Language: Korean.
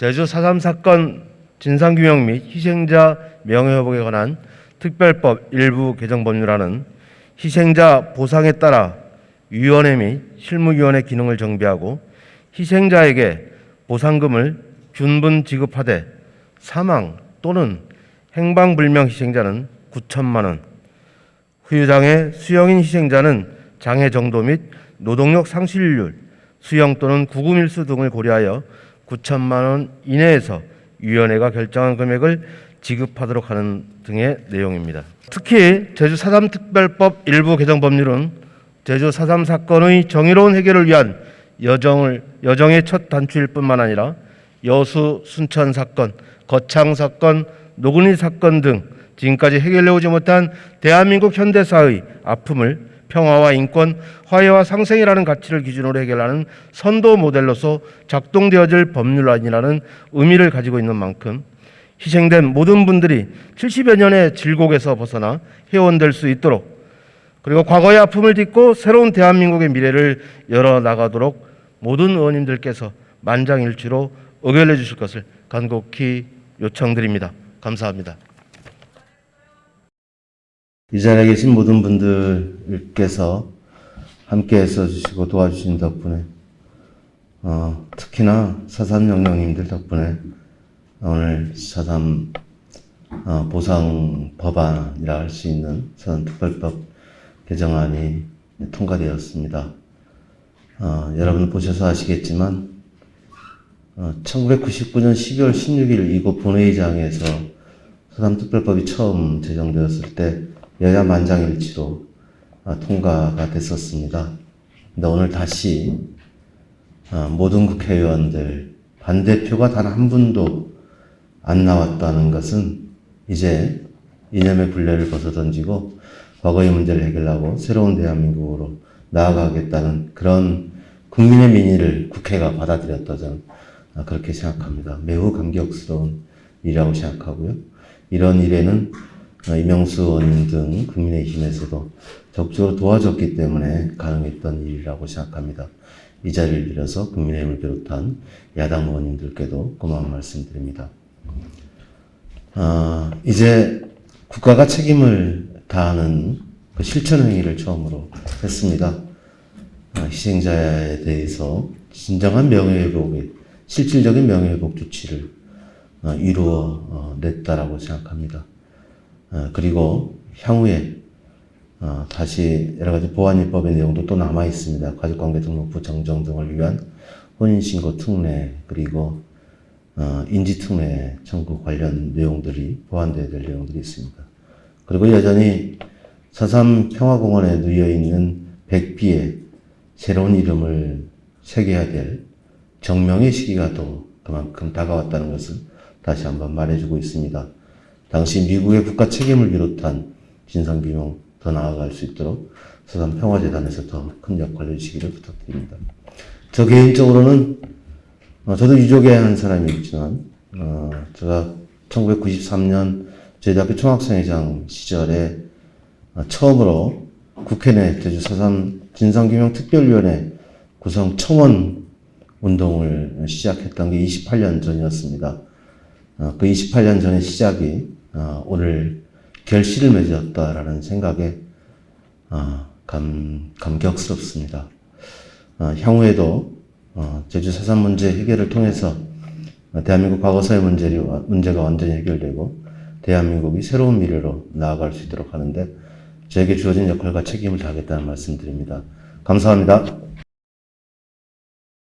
제주 4.3 사건 진상규명 및 희생자 명예회복에 관한 특별법 일부 개정 법률안은 희생자 보상에 따라 위원회 및 실무위원회 기능을 정비하고 희생자에게 보상금을 균분 지급하되 사망 또는 행방불명 희생자는 9천만 원, 후유장애 수영인 희생자는 장애 정도 및 노동력 상실률, 수영 또는 구금일수 등을 고려하여 9천만 원 이내에서 위원회가 결정한 금액을 지급하도록 하는 등의 내용입니다. 특히 제주 4.3 특별법 일부 개정 법률은 제주 4.3 사건의 정의로운 해결을 위한 여정을 여정의 첫 단추일 뿐만 아니라 여수 순천 사건, 거창 사건, 노근리 사건 등 지금까지 해결해 오지 못한 대한민국 현대사의 아픔을 평화와 인권, 화해와 상생이라는 가치를 기준으로 해결하는 선도 모델로서 작동되어질 법률안이라는 의미를 가지고 있는 만큼 희생된 모든 분들이 70여 년의 질곡에서 벗어나 회원될 수 있도록 그리고 과거의 아픔을 딛고 새로운 대한민국의 미래를 열어 나가도록 모든 의원님들께서 만장일치로 의결해 주실 것을 간곡히 요청드립니다. 감사합니다. 이 자리에 계신 모든 분들께서 함께 애써주시고 도와주신 덕분에 어, 특히나 사삼 영령님들 덕분에 오늘 사삼 어, 보상 법안이라 할 수 있는 사삼 특별법 개정안이 통과되었습니다. 어, 여러분 보셔서 아시겠지만 어, 1999년 12월 16일 이곳 본회의장에서 사삼특별법이 처음 제정되었을 때 여야 만장일치로 아, 통과가 됐었습니다. 근데 오늘 다시 아, 모든 국회의원들 반대표가 단 한 분도 안 나왔다는 것은 이제 이념의 굴레를 벗어던지고 과거의 문제를 해결하고 새로운 대한민국으로 나아가겠다는 그런 국민의 민의를 국회가 받아들였다 저는 아, 그렇게 생각합니다. 매우 감격스러운 일이라고 생각하고요. 이런 일에는 어, 이명수 의원 등 국민의힘에서도 적극적으로 도와줬기 때문에 가능했던 일이라고 생각합니다. 이 자리를 빌어서 국민의힘을 비롯한 야당 의원님들께도 고마운 말씀드립니다. 아, 이제 국가가 책임을 다하는 그 실천 행위를 처음으로 했습니다. 아, 희생자에 대해서 진정한 명예회복의 실질적인 명예회복 조치를 어, 이루어 어, 냈다라고 생각합니다. 어, 그리고 향후에 어, 다시 여러 가지 보안입법의 내용도 또 남아 있습니다. 가족관계 등록부 정정 등을 위한 혼인신고 특례 그리고 어, 인지특례 청구 관련 내용들이 보완되어야 될 내용들이 있습니다. 그리고 여전히 서삼 평화공원에 누여 있는 백비에 새로운 이름을 새겨야 될 정명의 시기가 또 그만큼 다가왔다는 것을 다시 한번 말해주고 있습니다. 당시 미국의 국가 책임을 비롯한 진상규명 더 나아갈 수 있도록 서산 평화재단에서 더 큰 역할을 해주시기를 부탁드립니다. 저 개인적으로는 어, 저도 유족의 한 사람이었지만 어, 제가 1993년 저희 대학교 총학생회장 시절에 어, 처음으로 국회 내 제주 서산 진상규명 특별위원회 구성 청원 운동을 시작했던 게 28년 전이었습니다. 어, 그 28년 전의 시작이 어, 오늘 결실을 맺었다라는 생각에 어, 감, 감격스럽습니다. 어, 향후에도 어, 제주 사산 문제 해결을 통해서 어, 대한민국 과거사의 문제가 완전히 해결되고 대한민국이 새로운 미래로 나아갈 수 있도록 하는데 저에게 주어진 역할과 책임을 다하겠다는 말씀드립니다. 감사합니다.